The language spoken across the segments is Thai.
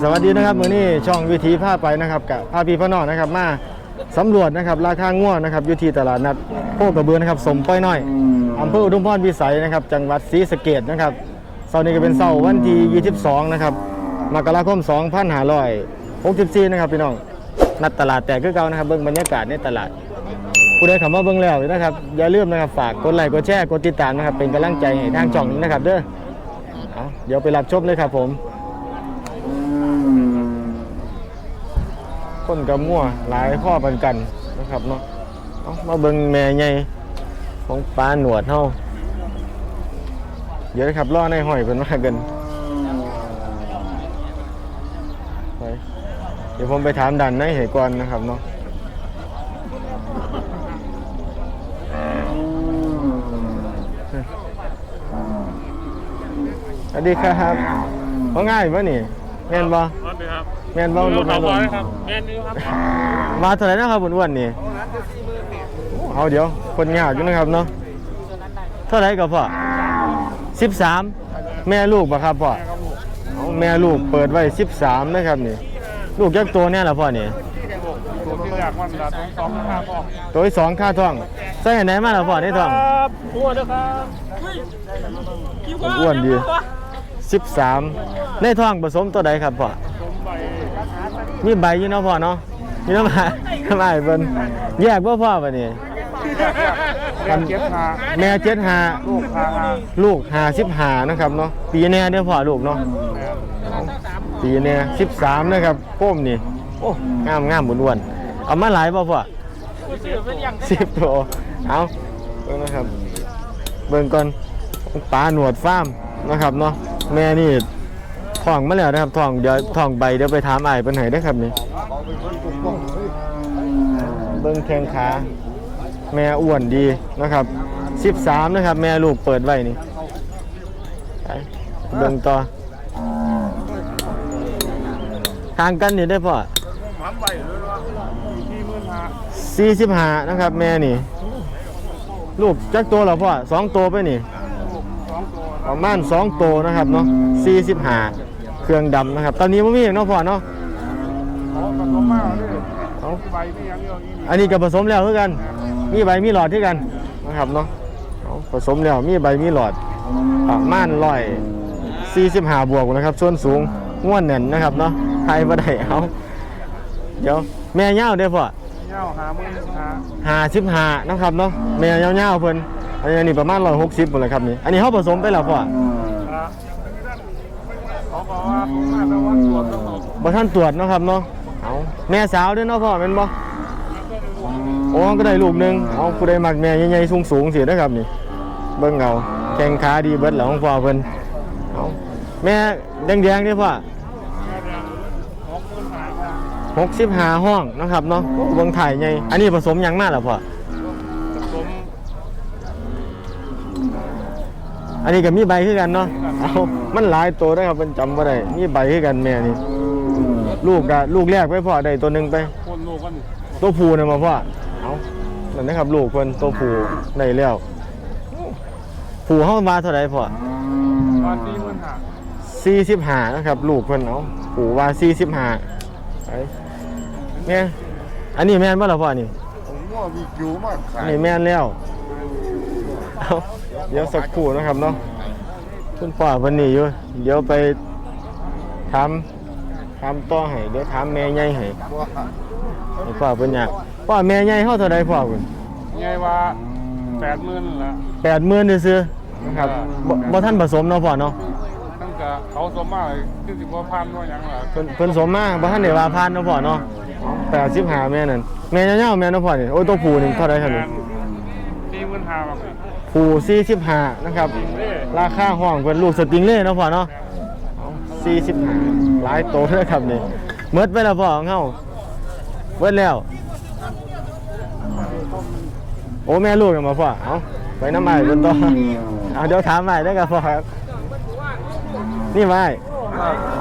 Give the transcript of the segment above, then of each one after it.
สวัสดีนะครับมื้อนี้ช่องวิถีผ้าไปนะครับกับพาพี่พ่อน้องนะครับมาสำรวจนะครับราคาง่วนะครับอยู่ที่ตลาดนัดโคกระเบือนะครับสมป้อยน้อยอำเภออุดมพรพิสัยนะครับ จังหวัดศรีสะเกษนะครับเสาร์นี้ก็เป็นเสาร์วันที่22นะครับมกราคม2564นะครับพี่น้องนัดตลาดแตกคือเก่านะครับเบิ่งบรรยากาศในตลาดผู้ใดเข้ามาเบิ่งแล้วนะครับอย่าลืมนะครับฝากกดไลค์กดแชร์กดติดตามนะครับเป็นกำลังใจให้ทางช่องนี้นะครับเด้อเอาเดี๋ยวไปรับชมเลยครับผม คนกับมั่วหลายข้อปันกันนะครับเนาะเอามาเบิ่งแม่ใหญ่ของปลาหนวดเฮาเดี๋ยวนะครับล่อในหอยเพิ่นมากันไปเดี๋ยวผมไปถามดันในเหตุก่อนนะครับเนาะสวัสดีครับว่าง่ายปะนี่แม่นบ่สวัสดีครับ แม่นบ่รลูถกขาวบน้ออยงครับแมนยูครับมาเท่าไหร่นะครับอ้วนๆนี่เอาเดี๋ยวคนยากอยู่นะครับเนาะเท่าไหร่กับพ่อ13แม่ลูกป่ะครับพ่อเอาแม่ลูกเปิดไว้13นะครับนี่ ลูกยักษ์ตัวเนี่ยล่ะพ่อนี่ตัวที่อยากมันละสองห้าพ่อตัวที่สองค่าท้องใส่อันไหนมาล่ะพ่อในท้องครับตัวเด้อครับอ้วนดี13ในท้องผสมตัวใดครับพ่อส มใบมีใบอยู่เนาะพ่อเนาะมีน้ำมาน้ำมาเพิ่นแยกบ่พ่อบัดนี้เรียนเก็บหาแม่เจ็ดหาลูกหาหาลูกหาสิบหานะครับเนาะปีแน่เด้อพ่อลูกเนาะปีแน่สิบสามนะครับโป้มนี่โอ้งามงามบุญวนๆเอามาหลายป่ะพ่อสิบตัวเอาเบิ่งนะครับ เบิ่งก่อนปลาหนวดฟาร์มนะครับเนาะแม่นี่ ท้องมาแล้วนะครับท้องเดี๋ยวท้องใบเดี๋ยวไปถามอ้ายเพิ่นให้เด้อครับนี่เบิ่งแข้งขาแม่อ้วนดีนะครับ13นะครับ แม่ลูกเปิดไว้นี่ไปเบิ่งต่อทางกันนี่ได้พ่อหมันใบเลยว่าที่มื่นหานะครับ แม่นี่ ลูกจักตัวเหรอพ่อสองตัวไปนี่ สองตัวประมาณ2ตัวนะครับเนาะ45 เครื่องดำนะครับ ตอนนี้บ่มีเนาะพ่อเนาะเขาผสมมาเลยเอาใบนี่ยังเยอะอีกอันนี้ก็ผสมแล้วคือกัน มีใบมีหลอดที่กันนะครับเนาะเอาผสมแล้วมีใบมีหลอดประมาณร้อยสี่สิบห้าบวกนะครับส่วนสูงง่วนแน่นนะครับเนาะไทยบ่ได้เอาเดี๋ยวแม่เง่าเด้อพ่อเงาหามื่นหาห้าสิบห้านะครับเนาะแม่เง่าๆเพิ่นอันนี้ประมาณร้อยหกสิบหมดเลยครับนี่อันนี้เขาผสมไปแล้วพ่อ เขาบอกว่ามาแล้วว่าตรวจต้องบ่ท่านตรวจเนาะครับเนาะเอาแม่สาวเด้วยเนาะพ่อเป็นบ่โอ้ก็ได้ลูกหนึงเอาผู้ใดมักแม่ใหญ่ๆสูงๆสิเด้อครับนี่ เบิ่งเอาแข้งขาดีเบิดแล้วของพ่อเพิ่นเอาแม่แดงๆนี่พ่อหกมื่นหา65ห้องนะครับเนาะโอ้เบิ่งถ่ายใหญ่อันนี้ผสมหยังมาล่ะพ่อผสมอันนี้ก็มีใบคือกันเนาะ เอามันหลายตัวเด้อครับเพิ่นจำบ่ได้มีใบคือกันแม่นี่ลูกก็ลูกแรกไปพ่อได้ตัวหนึงไป คนลูกกันตัวผู้เนี่ยมาพ่อเอานั่นนะครับลูกเพิ่นตัวผู้ได้แล้วผู้เฮามาเท่าไหร่พ่อมาสี่มื่นหา45นะครับ ลูกเพิ่นเอาผู้ว่า45ไปแม่อันนี้แม่นบ่ล่ะพ่อนี่ผมว่าวิจูมากขาอันยนี้แม่นแล้วเอาเดี๋ยวสักครู่นะครับเนาะ คุณพ่อเพิ่นนี่อยู่ เดี๋ยวไปถามถามต่อให้เดี๋ยวถามแม่ใหญ่ให้ให้พ่อเพิ่นอยากพ่อแม่ใหญ่เฮาเท่าใดพ่อเพิ่นไงว่าแปดหมื่นละ80,000ซื่อๆนะครับบ่บ่ทันผสมเนาะพ่อเนาะตั้งแต่เขาสมมาคือสิบว่าพันว่าหยังล่ะเพิ่นเพิ่นสมมาบ่ทันได้ว่าผ่านเนาะพ่อเนาะ85แม่นั่นแม่ยาวๆแม่เนาะพ่อนี่โอ้ยตัวผู้นี่เท่าใดครับนี่ สี่หมื่นห้าบาท ผู้45นะครับ ราคาห้องเพิ่นลูกสติงเล่เนาะพ่อเนาะเอา45หลายโตเลยครับนี่หมดไปแล้วพ่อของเฮาเบิดแล้ว โอ้แม่ลูกกันมาพ่อเอาไปน้ำใหม่บนต่อเอาเดี๋ยวถามใหม่ได้กับพ่อครับ นี่ไม่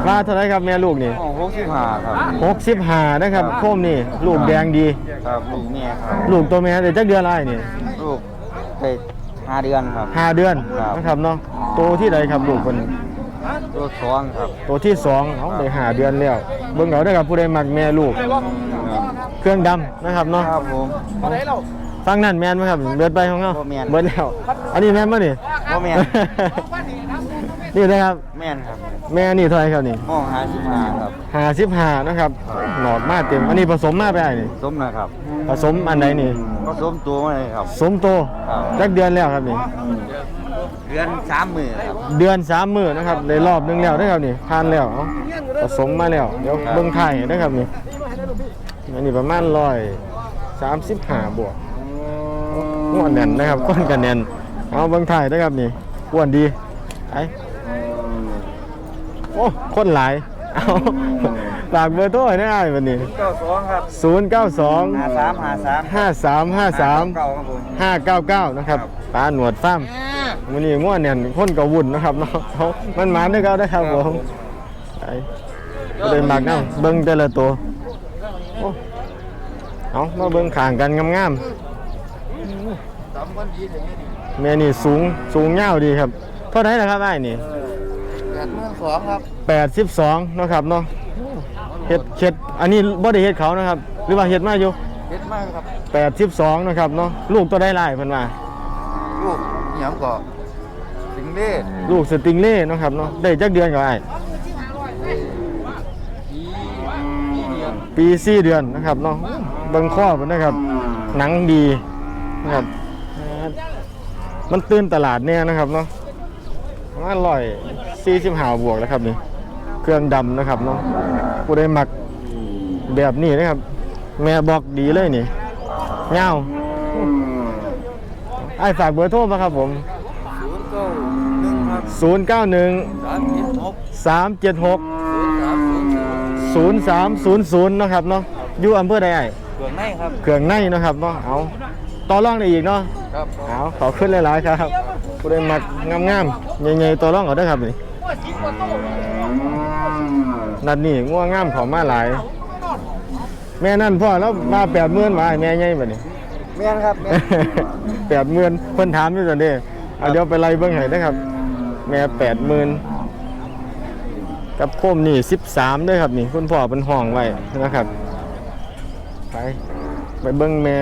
มาเท่าไหรครับแม่ลูกนี่หกสิบห้าครับหกสิบห้านะครับโคมนี่ ลูกแดงดี ครับลูกเมียครับ ลูกตัวแม่เดี๋ยวจักเดือนอะไรนี่ ลูกได้ ห้าเดือนครับ ห้าเดือนครับ นะครับเนาะโตที่ใดครับลูกคนตตัวสองครับตัวที่สองเอาได้หาเดือนแล้วเบิ่งเอาได้อครับผู้ใดมักแม่ลูก เครื่องดำนะครับเนาะครับผม ฟังนั่นแม่นไหมครับเบิดไปของเขาบ่แม่น เบิดแล้วอันนี้แม่นมั้นี่บ่แม่น นี่นะครับ แม่นครับแม่นี่เท่าไหร่ครับนี่ห้องหาสิบห้าครับหาสิบห้านะครับหนอดมาเต็ม อันนี้ผสมมาไปไอ้นี่ สมนะครับ ผสมอันไหนนี่ก็สมตัวมาเลยครับ สมโตครับ จักเดือนแล้วครับนี่ เดือนสามหมื่นครับ เดือนสามมือนะครับในรอบหนึงแล้วได้อครับนี่ทานแล้วเอาผสมมาแล้วเดี๋ยวเบิ่งไทยนะครับนี่อันนี้ประมาณร้อยสามสิบห้าบวกอ้วนแน่นนะครับก้นกันแน่นเอาเบิ่งไทยนะครับนี่อ้วนดีไอโอ้คนหลายเอา ฝากเบอร์โทรให้ได้วันนี้ เก้าสองครับศูนย์เก้าสองหาสามหาสามห้าสามห้าสามเก้าครับผมห้าเก้าเก้านะครับปลาหนวดฟ้าร์มวันนี้ง่วนเนี่ยคนกระวุ่นนะครับเนาะเขามันหมานด้วยเขาได้ครับผมไปเลยมากน้ำเบิ้งแต่ละตัวโอ้เอามาเบิ้งข่างกันงามๆแม่นี่สูงสูงเงาวดีครับ เท่าไหร่นะครับไอ้นี่ แปดหมื่นสองครับแปดสิบสองนะครับเนาะ เฮ็ดเฮ็ดอันนี้บ่ได้เฮ็ดเขานะครับ หรือว่าเฮ็ดมาอยู่เฮ็ดมากครับแปดสิบสองนะครับเนาะลูกตัวได้หลายเพิ่นว่าลูกเหนียวก่อสิงเล่ลูกสติงเล่เนาะครับเนาะได้จักเดือนก็ไอ้ปีสี่เดือนนะครับเนาะเบิ่งข้อมันนะครับ หนังดีนะครับ มันตื่นตลาดเนี่ยนะครับเนาะประมาณร้อยสี่สิบห้าบวกแล้วครับนี่ เครื่องดำนะครับเนาะผู้ใดมักแบบนี้นะครับ แม่บอกดีเลยนี่เงาไอ้ายฝากเบอร์โทรมาครับผมศูนย์เก้าหนึ่งครับ091สามเจ็ดหก376สามศูนย์ศูนย์0300นะครับเนาะอยู่อำเภอใดไอ้เกืองในครับเครื่องในนะครับเนาะเอาต่อรองได้อีกเนาะครับเอาขอขึ้นหลายๆครับผู้ใดมักงามๆใหญ่ๆต่อรองเอาได้อครับนี่ นัดนี้ง่วงงามเของมาหลาย แม่นั่นพ่อแล้วมาแปดหมื่นมาให้แม่ใหญ่แบบนี้ แม่นครับแม่นแปดหมื่นเพิ่นถามอยู่ตอนนี้เอาเดี๋ยวไปไล่เบิ่งให้นะครับ แม่แปดหมื่นกับโคมนี่สิบสามด้วยครับนี่คุณพ่อเป็นห้องไว้นะครับ ไปไปเบิ่งแม่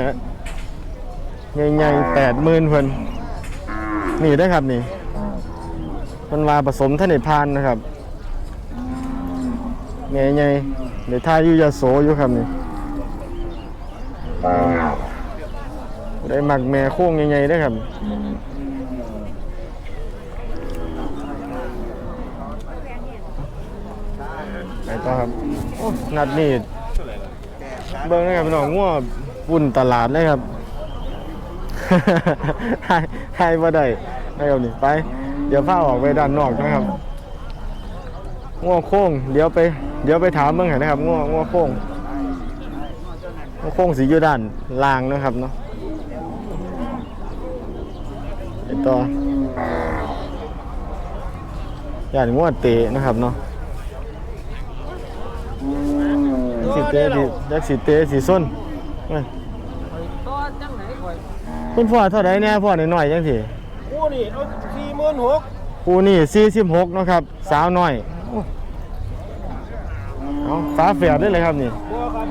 ใหญ่ๆแปดหมื่นเพิ่นนี่ได้อครับนี่มันมาผสมท่านในพานนะครับ แม่ใหญ่เดี๋ยวท่าอยู่ยาโสอยู่ครับนี่ได้หมักแม่โค้งใหญ่ๆได้ครับไปต่อครับนัดนี่เบิ่งนะครับพี่น้องงัวปุ่นตลาดเลยครับให้ให้บ่ได้นะครับนี่ไป เดี๋ยวพาออกไปด้านนอกนะครับงัวโค้งเดี๋ยวไป เดี๋ยวไปถามเบิ่งให้นะครับงัวงัวโค้งงัวโค้งสีอยู่ด้านล่างนะครับเนาะไปต่อย่านงัวเตะนะครับเนาะสิเตะสิยักสิเตะสิส้นเอ้ยคุณพ่อเท่าไหร่เนี่ยพ่อหน่อยๆจังสิโอ้นี่เอาสี่หมื่นหกปูนี่46เนาะครับ สาวน้อยโอ้ เอาฟ้าแฝดได้เลยครับนี่ บัวครับ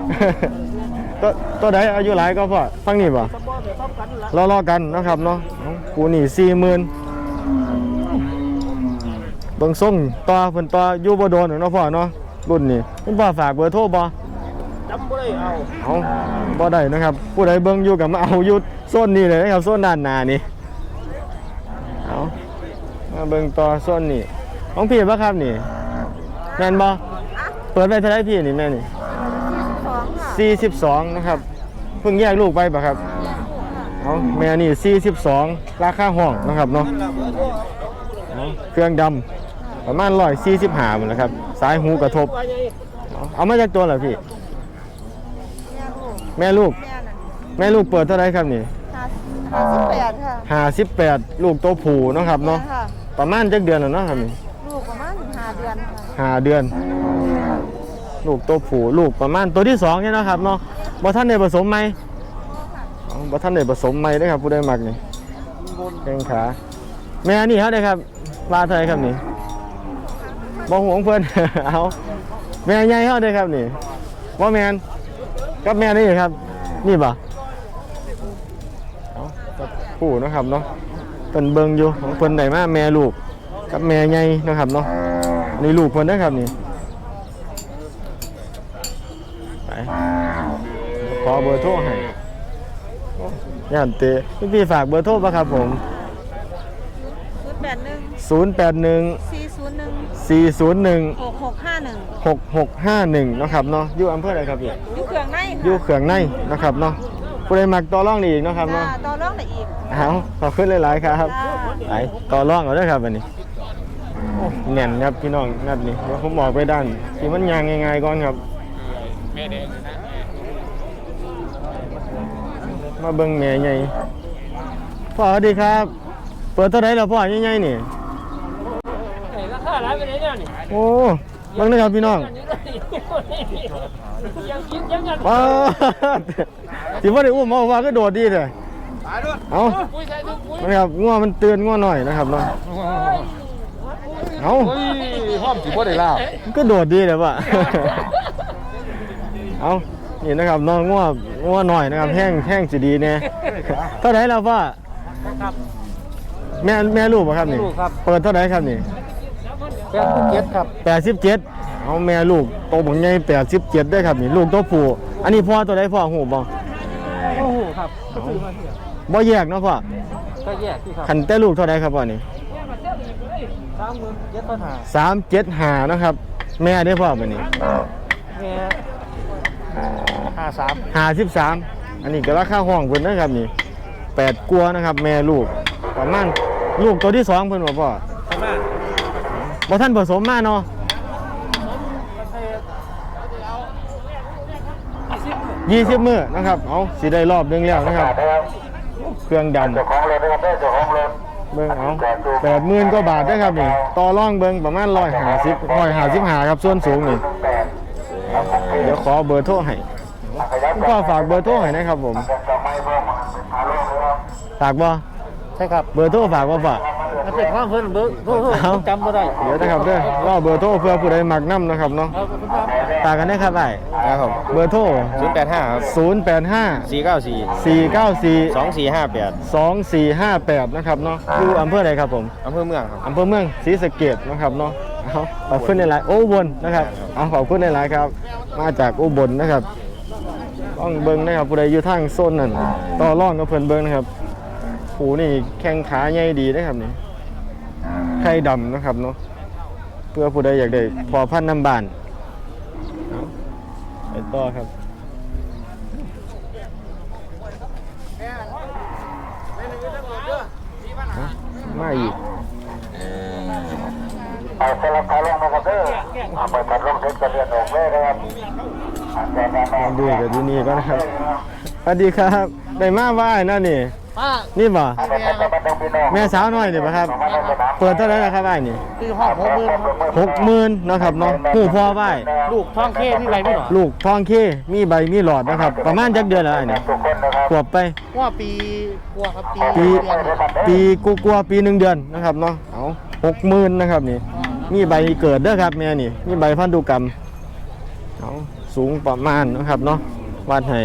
ตัวตัวใดอายุหลายก็พ่อฟังนี่บ่สมบูรณ์แต่ต้องกันละรอรอๆกันเนาะครับเนาะเอาปูนี่40,000เบิ่งส่งต่อเพิ่นต่ออยู่บ่โดนเนาะพ่อเนาะรุ่นนี้คุณพ่อฝากเบอร์โทรบ่จำไม่ได้เอาเอาบ่ได้นะครับ ผู้ใดเบิ่งอยู่กับมาเอาอยู่โซนนี้เลยนะครับโซนด้านหน้านี่เอามาเบิ่งต่อโซนนี้ของพี่บ่ครับนี่แม่นบ่เปิดไปเท่าไหร่พี่นี่แม่นี่42นะครับเพิ่งแยกลูกไปป่ะครับเอาแม่นี่42ราคาห้องนะครับเนาะเอาเครื่องดำประมาณ145หมดแล้วครับสายหูกระทบไปไงเอาเอามาจากตัวเหรอพี่ แม่ลูกแม่ลูกเปิดเท่าไหรครับนี่ห้าสิบแปดค่ะห้าสิบแปดลูกตัวผูเนาะครับเนาะค่ะ ประมาณจักเดือนแล้วเนาะครับนี่ลูกประมาณห้าเดือนค่ะ ห้าเดือน ลูกตัวผูลูกประมาณตัวที่สองเนี่ยนะครับเนาะบ่ท่านได้ผสมไหมบ่ท่านได้ผสมไหมเด้อครับผู้ใดมักนี่แข้งขาแม่นี่เท่าไหรครับว่าเท่าไหรครับนี่บ่ห่วงเพิ่นเอาแม่ใหญ่เฮาเด้ครับนี่บ่แมนกับแม่นี่ครับ นี่บ่ผู้นะครับเนาะเพิ่นเบิงอยู่ของเพิ่นได้มาแม่ลูกกับแม่ใหญ่นะครับเนาะนี่ลูกเพิ่นเด้อครับนี่ไป ขอเบอร์โทรให้ย่านเตะพี่ฝากเบอร์โทรป่ะครับผม ศูนย์แปดหนึ่ง081 สี่ศูนย์หนึ่ง401 หกหกห้าหนึ่ง6651เนาะครับเนาะอยู่อำเภออะไรครับพี่อยู่เครื่องในอยู่เขืองในนะครับเนาะผู้ใดมักต่อรองนี่อีกเนาะครับจ้าเนาะต่อรองได้อีกเอาขอบคุณหลายๆครับ จ้า ไปต่อรองเอาเด้อครับอันนี้โอ้แน่นครับพี่น้องนัดนี้เดี๋ยวผมออกไปด้านที่มันยางง่ายๆก่อนครับ มาเบิ่งแม่ใหญ่พ่อสวัสดีครับ เปิดเท่าไหร่แล้วพ่อใหญ่ๆนี่ราคาหลายไปไหนเนี่ยนี่โอ้เบิ่งนะครับพี่น้องยังคิดยังกันว้าสิว่าได้อุ้มเอาว่าก็โดดดีเลยเอาปุ้ยใส่ถุงปุ้ยนะครับง่วมันเตือนง่วหน่อยนะครับเนาะเอาเฮ้ยห้อมสิบ่ได้ลาวมันก็โดดดีเลยว่ะ เอานี่นะครับน้องง่วง่วหน่อยนะครับ แห้งแห้งจะดีแน่เท่าไหร่แล้วพ่อครับแม่แม่ลูกป่ะครับนี่ลูกครับเปิดเท่าไหร่ครับนี่แปดสิบเจ็ดครับแปดสิบเจ็ดเอาแม่ลูกโตบังใหญ่แปดสิบเจ็ดได้อครับนี่ลูกตัวผู้อันนี้พ่อตัวใดพ่อหูบ่โอ้โหครับก็ซื้อมาเถอะบ่แยกเนาะพ่อก็แยกที่ครับขันแต่ลูกเท่าไหร่ครับพ่อนี่สามหมื่นเจ็ดพันห้าสามเจ็ดหานะครับ แม่ได้พ่อไปนี่แม่ ห้าสามหาสิบสามอันนี้ก็ราคาห้องเพิ่นนะครับนี่แปดกัวนะครับ แม่ลูกประมาณลูกตัวที่สองเพิ่นบ่พ่อประมาณบ่ท่านผสมมาเนาะยี่สิบมื้อนะครับ เอาสิได้รอบหนึงแล้วนะครับ เครื่องดำเจ้าของรถนะครับเจ้าของรถเบิ่งเอาแปดหมื่นกว่าบาทนะครับนี่ ต่อรองเบิ่งประมาณร้อยห้าสิบร้อยห้าสิบห้าครับ ส่วนสูงนี่แปด เดี๋ยวขอเบอร์โทรให้คุณพ่อฝากเบอร์โทรให้นะครับผมจะไม่เพิ่มมาเป็นพาโลกนะครับฝากบ่ใช่ครับเบอร์โทรฝากบ่ฝากถ้าเป็นข้างเพิ่นเบอร์โทษเอาจำไม่ได้เดี๋ยวนะครับเด้อว่าเบอร์โทรเพื่อผู้ใดมักนํนะครับเนาะเอาเป็นครับฝากกันได้ครับไอ้ครับผมเบอร์โทรศูนย์แปดห้าครับ085สี่เก้าสี่494สองสี่ห้าแปด2458นะครับเนาะอยู่อำเภอใดครับผมอำเภอเมืองครับอำเภอเมืองศรีสะเกษนะครับเนาะ เอาขอบคุณในหลายโอ้อุบนนะครับเอาขอบคุณในหลายครับ มาจากอุบลนะครับต้องเบิ้งนะครับผู้ใดอยู่ทางโซนนั่นต่อร่องกับเพิ่นเบิ้งนะครับผูนี่แข้งขาใหญ่ดีนะครับนี่ไข่ดำนะครับเนาะเพื่อผู้ใดอยากได้พอพันน้ำบานเอาไปต่อครับมาอีก ไปสลับขาลงนะครับเด้อเอาไปตัดลงเสร็จก็เรียนออกเลยนะครับแต่แน่มาดูกับที่นี่ก็นะครับสวัสดีครับได้มาไหว้นั่นนี่ป้านี่บ่แม่สาวน้อยนี่บ่ครับ เปิดเท่าไหร่นะครับไหว้นี่คือห้องหกหมื่นหกหมื่นนะครับเนาะผู้พ่อไหว้ลูกท้องเข้ที่ไรไม่หรอดลูกทองเคมีใบมีหลอดนะครับ ประมาณจักเดือนแล้วไอ้นี่ขวบไปว่าปีกลัวครับปีปีปีกูกลัวปีหนึ่งเดือนนะครับเนาะเอาหกหมื่นนะครับนี่ มีใบเกิดเด้อครับแม่นี่มีใบพันธุกรรมเอาสูงประมาณนะครับเนาะวัดให้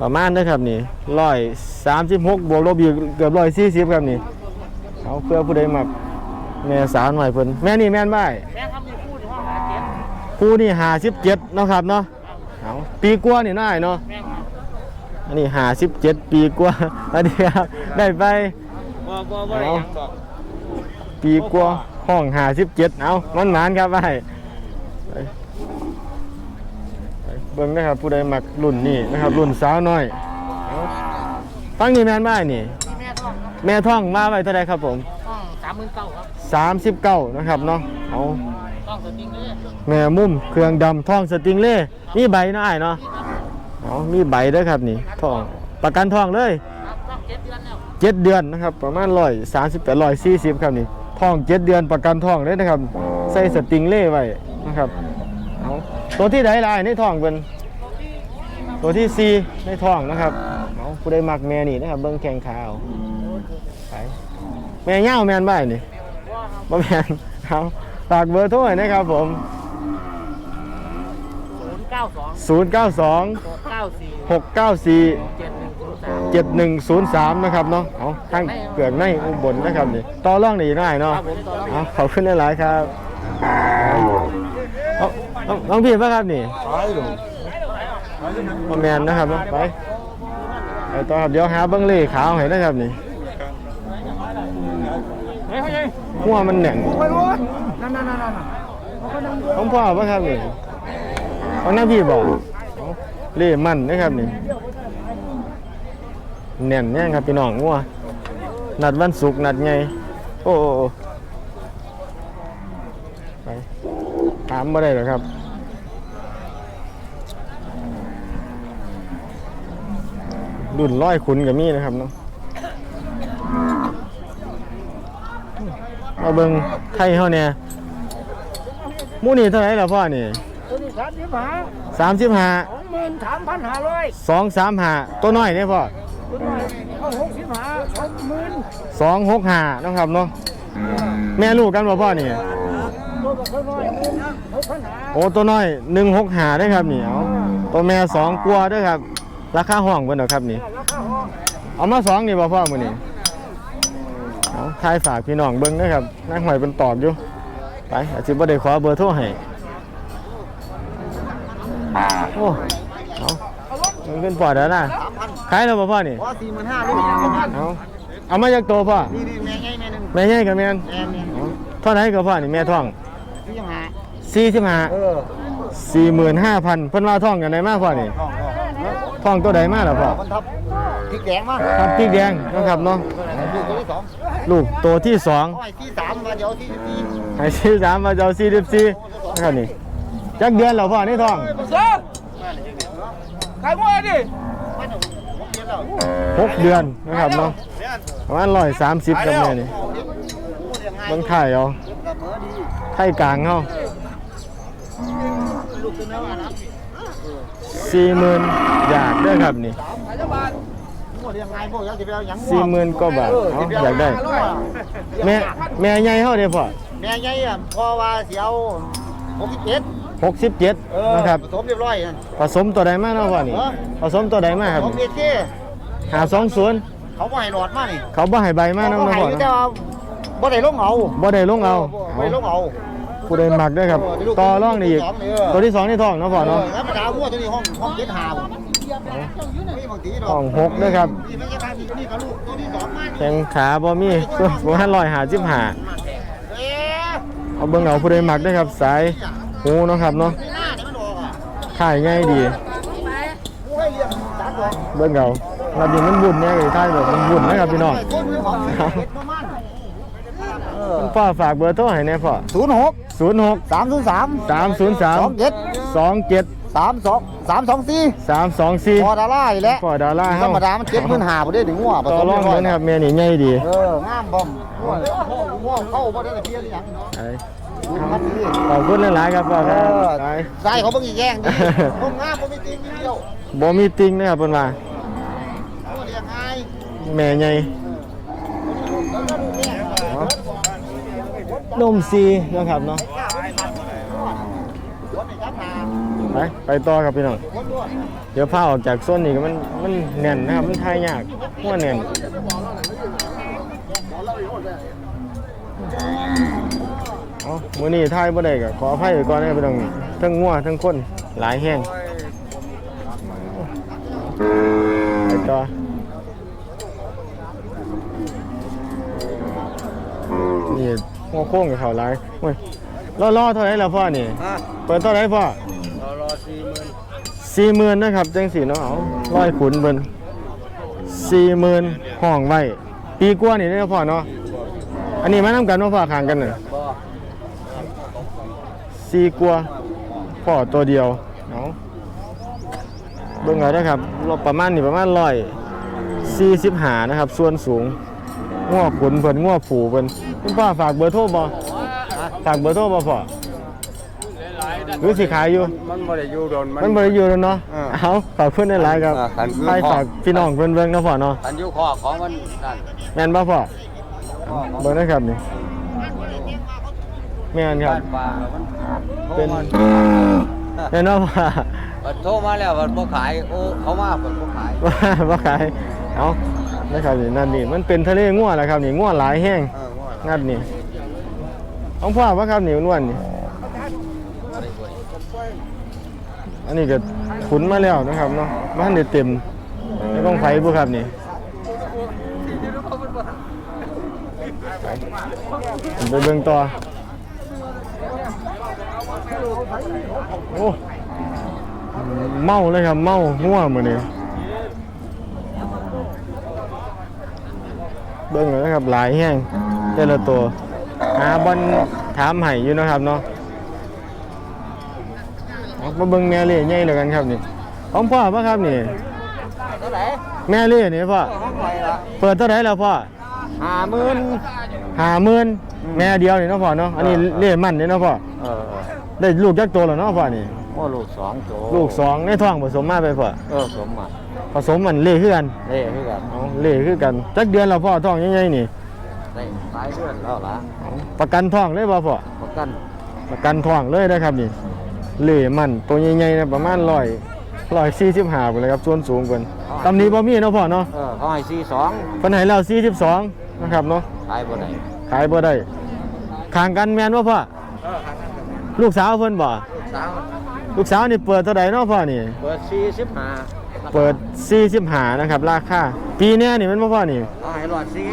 ประมาณเด้อครับนี่ร้อยสามสิบหกบวกลบอยู่เกือบร้อยสี่สิบครับนี่เอาเพื่อผู้ใดมาแม่สาวหน่อยเพิ่นแม่นี่แม่นบ่ายแม่ทำอยู่คู่ที่ห้องหาเจ็ดผู้นี่หาสิบเจ็ดนาะครับเนาะเอาปีกว่านี่น่ายเนาะแม่ครับอันนี้หาสิบเจ็ดปีกว่าอันนี้ครับได้ไปบ่บ่บ่ได้หยังดอกปีกว่า ห้องหาสิบเจ็ดเอามันหมานครับไปไปไปเบิ่งนะครับผู้ใดมักรุ่นนี้นะครับ รุ่นสาวน้อยเอาฟังนี่แม่นบ้ายนี่ที่ แม่ท้องครับแม่ท่องมาไว้เท่าไรครับผมท้องสามหมื่นเก้าครับสามสิบเก้านะครับเนาะเอาท้องสติงเลยแม่มุมเครื่องดำท่องสติงเล่มีใบเนาะอ้ายเนาะเอามีใบเด้อครับนี่ท่องประกันท่องเลยครับท้องเจ็ดเดือนแล้วเจ็ดเดือนนะครับ ประมาณร้อยสามสิบแปดร้อยสี่สิบครับนี่ ท้องเจ็ดเดือนประกันท้องเลยนะครับ ใส่สติงเล่ไว้นะครับตัวที่ไหนลายในท้องเป็นตัวที่ซีในท้องนะครับเอาผู้ได้มักแม่นี่นะครับ เบิ้งแข้งขาวไปแม่เง่าแม่นบ้นนี่บ่แมนเอาฝากเบอร์โทรหน่อนะครับผม 092 092 694 694 74 7103นะครับเนาะเอาทั้งเปลือกในอุบลนะครับนี่ต่อร่องนี่ง่ายเนาะครับผมต่อรองเอาขอบคุณหลายๆครับเอาเอาน้องพี่ป่ะครับนี่พ่อแมนนะครับเนาะไปไปต่อครับเดี๋ยวหาเบิ้งเล่ขาวให้นะครับนี่เฮ้ยเฮ้ยหัวมันแหน่งไปรู้นั่นนั่นนั่นนั่นของพ่อป่ะครับนี่ของน้าพี่บอกเอาเล่มันนะครับนี่ แน่นแน่ครับพี่น้องงัวนัดวันศุกร์นัดไงโอ้โอ้โอ้ไปถามมาได้หรอครับรุ่นร้อยขุนกับมีนะครับเนาะมาเบิงไทยเฮาเนี่ยหมูนี่เท่าไหร่ล่ะพ่อนี่ตัวนี้สามสิบห้าสามสิบห้าสองหมื่นสามพันห้าร้อยสองสามห้าตัวน้อยเนี่ยพ่อ ตัวน้อยเขาหกสิบห้าสองหมื่นสองหกห้านะครับเนาะแม่ลูกกันบ่พ่อนี่ตัวกับตัวน้อยหกพันห้าโอ้ตัวน้อยหนึ่งหกห้าได้ครับนี่เอาตัวแม่สองกลัวด้วยครับ ราคาห้องเพิ่นเหรอครับนี่ ราคาห้องเอามาสองนี่บ่พ่อมื้อนี้เอาทายฝากพี่น้องเบิ่งนะครับนางหอยเป็นตอบอยู่ไปอาจสิบ่ได้ขอเบอร์โทรให้โอ้เอามันเป็นปอดแล้วนะ ขายแล้วบ่พ่อนี่พอสี่หมื่นห้าด้วยประมาณเอาเอามาจากตัวพ่อนี่นี่แม่ใหญ่แม่หนึ่งแม่ใหญ่กับแม่นแม่เนี่ยเอาเท่าไหร่กับพ่อนี่แม่ท้องที่ยังหา45เออ45,000เพิ่นว่าท้องกันได้มาพ่อนี่ห้องห้องท้องตัวใดมาล่ะพ่อมันทับพริกแดงมาครับพริกแดงนะครับเนาะลูกตัวที่สองลูกตัวที่สองอ้อยที่สามมาเดี๋ยวที่สี่ให้สี่สามมาเจ้าสี่สิบสี่นะครับนี่จักเดือนแล้วพ่อนี่ท้องเสือขายมวยดิ หกเดือนนะครับเนาะประมาณร้อยสามสิบกับแม่นี่เบิ่งไข่เอาไข่กลางเฮาสี่หมื่นอยากเด้อครับนี่ยังไงพวกยังจะไปเอายังสี่หมื่นกว่าบาทเอาอยากได้ แม่แม่ใหญ่เฮาเด้อพ่อแม่ใหญ่อะพอว่าเสียวหกสิบเจ็ดหกสิบเจ็ดเออนะครับผสมเรียบร้อยนั่นผสมตัวใดมาเนาะพ่อนี่เออผสมตัวใดมาครับของเอเจ หาสองศูนย์เขาบ่ให้หลอดมานี่เขาบ่ให้ใบมาเขานำบ่เนาะให้พ่ออยู่แต่เนาะว่าบ่ได้ลงเอาบ่ได้ลงเอาบ่ได้ลงเอาผู้ใดมักเด้อครับเออที่ลูกต่อร่องนี่อีกตัวที่สองนี่เออตัวที่สองนี่ท้องเนาะพ่อเนาะธรรมดาวัวตัวนี้ห้องห้องเจ็ดหาบ่มีบางทีดอกท้องหกเด้อครับนี่ไม่ใช่ทางนี้นี่ก็ลูกตัวที่สองมานี่แข้งขาบ่มีตัวบ่ทัน155เอ๊ะเอาเบิ่งเอาผู้ใดมักเด้อครับ สายหูเนาะครับเนาะนี่หน้าเนี่ยมันออกอะถ่ายง่ายดีผู้ให้เลี้ยงสามดอกเบิ่งเอา เราดีมันบุญแน่ก็ถ่ายแบบมันบุญนะครับพี่น้องต้นมือของเจ็ดประมาณเออคุณพ่อฝากเบอร์โทรให้แน่พ่อศูนย์หก06สามศูนย์สามสอง303เจ็ด27สามสองสามสองสี่พอ324ดาราอีกแล้วพ่อดาราธรเฮารมดามันเจ็ดหมื่นห้าบ่ได้ถึงงัวผต่อสมรองเรียบร้อยเด้อนะครับแม่นี่ใหญ่ดีเอองามบ่มงัวงัวเข้าบ่ได้แต่เพี้ยนหยังไอ้ดูมันดีขอบคุณหลายๆครับพ่อเอครับอไปใส่เขาเบิ่งอีกแย่งดีผมงามบ่มีติงนิดเดียวบ่มีติงนะครับเพิ่นว่า งัวเลี้ยงง่าย แม่ใหญ่นมซีนะครับเนาะไปไปต่อครับพี่น้องเดี๋ยวพาออกจากโซนนี้ก็มันมันแน่นนะครับ มันทายยากหัวแน่นเอามือนี้ทายบ่ได้ก็ขออภัยก่อนนะครับพี่น้องทั้งงัวทั้งคนหลายแห้งไปต่อ นี่หัวโค้งกับเขาหลายโอ้ยรอๆเท่าไหร่ล่ะพ่อนี่ อะเปิดเท่าไหร่พ่อรอรอสี่หมื่นสี่หมื่นนะครับจังสีเนาะเอาร้อยขุนเบิ่นสี่หมื่นห้องไว้ ปีกว่านี่เนาะพ่อเนาะ อันนี้มานํกันเนาะพ่อข้างกันน่ะ บ่สี่กว่าพ่อตัวเดียวเนาะเบิ่งเอาเด้อครับรถประมาณนี่ประมาณร้อยสี่สิบหานะครับ ส่วนสูง ง้อขุนเพิ่นง้อผูเพิ่นคุณพ่อฝากเบอร์โทรบ่ฝากเบอร์โทรบ่พ่อหรือสิขายอยู่ มันบ่ได้อยู่โดน มันบริยูแล้วเนาะเออเอาขอบคุณในไลน์ครับอ่าขันคือให้ฝากพี่น้องเพื่อนเบิ่งเนาะพ่อเนาะอันอยู่คอของมันนั่นแม่นบ่พ่อเบิ่งนะครับนี่แม่นครับบ้านป่ามันโทรเป็นมาแน่นอนว่ามันโทรมาแล้วมันบ่ขายโอ้เขามาเพิ่นบ่ขาย ว่าว่าขายเอา นะครับนี่นั่นนี่มันเป็นทะเลง่วแหละครับนี่ง่วหลายแห้งเออว่างัดนี่ของพ่อว่าครับนี่อ้วนๆนี่อันนี้ก็ขุนมาแล้วนะครับเนาะบ้านเด็ดเต็มไม่ต้องไฟบุครับนี่ไปไปเบิ่งต่อโอ้เมาเลยครับเมาง่วมือนี้ เบิ่งเลยนะครับหลายแห้งแต่ละตัวหาบอลถามไห้อยู่นะครับเนาะเอามาเบิ่งแม่เล่ใหญ่เลยกันครับนี่ของพ่อป่ะครับนี่เท่าไหร่แม่เล่นี่พ่อห้องไหนล่ะเปิดเท่าไหร่แล้วพ่อห้าหมื่นหาหมื่นแม่เดียวนี่เนาะพ่อเนาะอันนี้เล่มันนี่เนาะพ่อเออได้ลูกจักตัวแล้วเนาะพ่อนี่โอ้ลูกสองโตลูกสองในท้องผสมมาไปพ่อเออสมมา ผสมมันเล่คือกันเล่คือกันเอาเล่คือกันจักเดือนแล้วพ่อท้องใหญ่ๆนี่ได้หลายเดือนแล้วล่ะเอาประกันท้องเลยบ่พ่อประกันประกันท้องเลยนะครับนี่เล่มันตัวใหญ่ๆนะประมาณร้อยร้อยสี่สิบห้าไปเลยครับส่วนสูงเพิ่นตำนี้บ่มีเนาะพ่อเนาะเออเขาให้สี่สองเพิ่นให้แล้วสี่สิบสองนะครับเนาะขายบ่ได้ขายบ่ได้ข้างกันแม่นบ่พ่อลูกสาวเพิ่นบ่ลูกสาวลูกสาวนี่เปิดเท่าใดเนาะพ่อนี่ เปิดสี่สิบห้า เปิด45นะครับ ราคาปีเนี้ยนี่มันบ่พ่อนี่เขาให้รอดสี่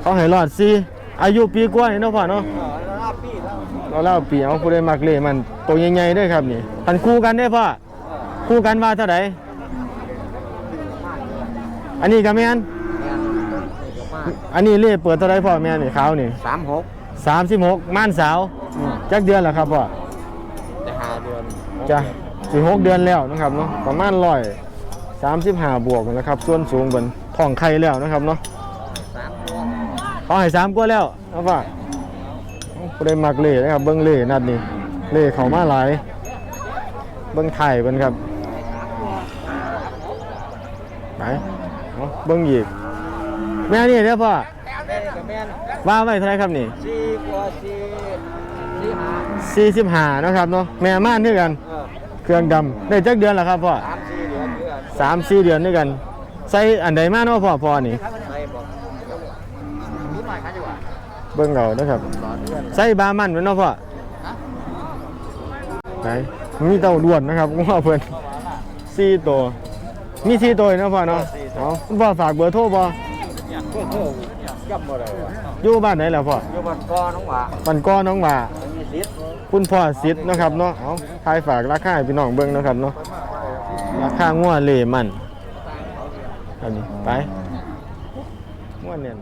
เขาให้รอด4อายุปีกว่านี่เนาะพ่อเนาะเออแล้วรับปีแล้วเราเล่าปีเอาผู้ใดมักเล่มันตัวใหญ่ๆเด้วยครับนี่กันคู่กันได้อพ่อคู่กันว่าเท่าใดอันนี้ก็แม่นแม่นเดี๋ยวมาอันนี้เล่เปิดเท่าใดพ่อแม่นี่ขาวนี่สามหก36ม่านสาวอืมจักเดือนแล้วครับพ่อ จะหาเดือน จ้ะสิหกเดือนแล้วนะครับเนาะประมาณร้อย สามสิบห้าบวกนะครับ ส่วนสูงบนท้องไข่แล้วนะครับเนาะสามตัวเขาให้สามกว่าแล้วนะพ่อผู้ใดมักเล่นะครับ เบิ้งเล่นัดนี้เล่เขามาหลาย เบิ้งไข่เบิ้งครับไหนเอาเบิ้งอีกแม่นี่เด้อพ่อแม่นี่กับแม่นว่าไว้เท่าไหรครับนี่สี่กว่าสี่สี่หาสี่สิบห้านะครับเนาะแม่ม่านด้วยกันเออเครื่องดำได้จักเดือนแล้วครับพ่อสาม สี่เดือนเดือนสามสี่เดือนด้วยกัน ใส่อันใดมาเนาะพ่อพ่อนี่ใส่บอกนิดหน่อยครับดีกว่าเบิ่งเอานะครับต่อเดือนใส่บามันไว้เนาะพ่อไหนมีเต้าด่วนนะครับง้อเพิ่นสี่ตัวมีสี่ตัวเนาะพ่อเนาะเอาคุณพ่อฝากเบอร์โทรบ่โอ้โหย่ำบ่ได้วะอยู่บ้านไหนล่ะพ่ออยู่บ้านกอน้องหว่าปันก้อน้องหว่ามีสิทธิ์คุณพ่อสิทธิ์นะครับเนาะเอาทายฝากราคาให้พี่น้องเบิ่งนะครับเนาะ ราคางัวเลมันอันนี้ไปงัวเนี่ย